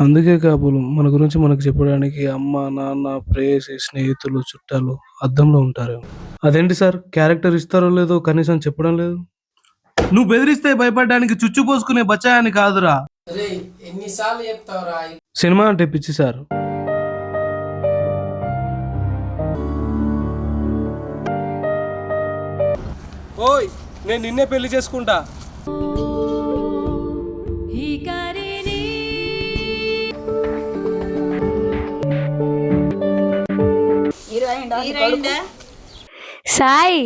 అందుకే కాబోలు మన గురించి మనకు చెప్పడానికి అమ్మ నాన్న ప్రేయసి స్నేహితులు చుట్టాలు అద్దంలో ఉంటారు. అదేంటి సార్? క్యారెక్టర్ ఇస్తారో లేదో కనీసం చెప్పడం లేదు? నువ్వు బెదిరిస్తే భయపడడానికి చుచ్చు పోసుకునే బచ్చాయని కాదురా. ఎన్నిసార్లు చెప్తావురా? సినిమా అంటే పిచ్చి సార్. ఓయ్ నేను నిన్నే పెళ్ళి చేసుకుంటా. సాయి